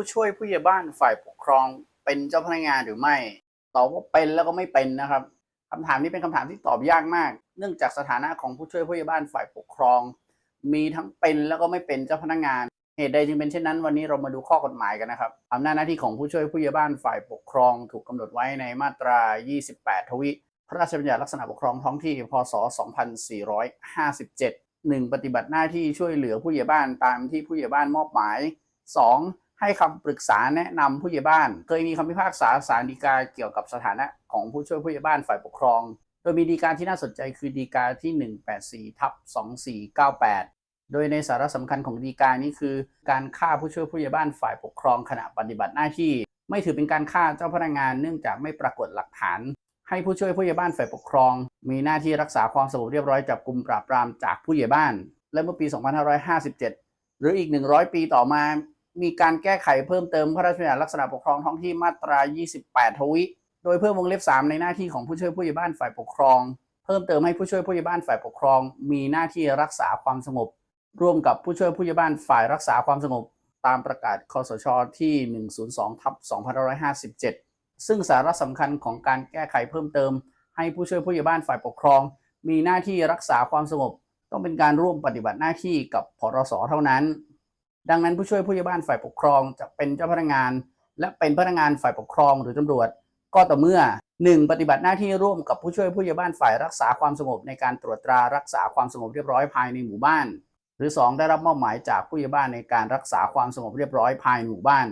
ผู้ช่วยผู้ใหญ่บ้านฝ่ายปกครองเป็นเจ้าพนักงานหรือไม่ตอบว่าเป็นแล้วก็ไม่เป็นนะครับคำถามนี้เป็นคำถามที่ตอบยากมาก เนื่องจากสถานะของผู้ช่วยผู้ใหญ่บ้านฝ่ายปกครอง มีทั้งเป็นแล้วก็ไม่เป็นเจ้าพนักงานเหตุใดจึงเป็นเช่นนั้นวันนี้เรามาดูข้อกฎหมายกันนะครับอำนาจหน้าที่ของผู้ช่วยผู้ใหญ่บ้านฝ่ายปกครอง ถูกกำหนดไว้ในมาตรา 28 ทวิ พระราชบัญญัติลักษณะปกครองท้องที่พศ 2457 1. ปฏิบัติหน้าที่ช่วยเหลือผู้ใหญ่บ้านตามที่ผู้ใหญ่บ้านมอบหมาย 2. ให้คำปรึกษาแนะนำผู้ใหญ่บ้าน เคยมีคำพิพากษาศาลฎีกาเกี่ยวกับสถานะของผู้ช่วยผู้ใหญ่บ้านฝ่ายปกครอง โดยมีฎีกาที่น่าสนใจคือฎีกาที่ 184ทับ2498 โดยในสาระสำคัญของฎีกานี้คือ การฆ่าผู้ช่วยผู้ใหญ่บ้านฝ่ายปกครองขณะปฏิบัติหน้าที่ ไม่ถือเป็นการฆ่าเจ้าพนักงานเนื่องจากไม่ปรากฏหลักฐาน ให้ผู้ช่วยผู้ใหญ่บ้านฝ่ายปกครอง มีหน้าที่รักษาความสงบเรียบร้อยจับกลุ่มปราบปรามจากผู้ใหญ่บ้าน และเมื่อปี 2557 หรืออีก 100 ปีต่อมา มีการแก้ไขเพิ่มเติมพระราชบัญญัติลักษณะปกครองท้องที่มาตรา 28 ทวิ โดยเพิ่มวงเล็บ 3 ในหน้าที่ของผู้ช่วยผู้ใหญ่บ้านฝ่ายปกครอง เพิ่มเติมให้ผู้ช่วยผู้ใหญ่บ้านฝ่ายปกครอง มีหน้าที่รักษาความสงบ ร่วมกับผู้ช่วยผู้ใหญ่บ้านฝ่ายรักษาความสงบ ตามประกาศคสชที่ 102ทับ2557 ซึ่งสาระสำคัญของการแก้ไขเพิ่มเติม ให้ผู้ช่วยผู้ใหญ่บ้านฝ่ายปกครอง มีหน้าที่รักษาความสงบ ต้องเป็นการร่วมปฏิบัติหน้าที่กับพรสเท่านั้น ดังนั้นผู้ช่วยผู้ใหญ่บ้านฝ่ายปกครองจะเป็นเจ้าพนักงาน และเป็นพนักงานฝ่ายปกครองหรือตำรวจ ก็ต่อเมื่อ 1. ปฏิบัติหน้าที่ร่วมกับผู้ช่วยผู้ใหญ่บ้านฝ่ายรักษาความสงบในการตรวจตรารักษาความสงบเรียบร้อยภายในหมู่บ้าน หรือ 2. ได้รับมอบหมายจากผู้ใหญ่บ้านในการรักษาความสงบเรียบร้อยภายในหมู่บ้าน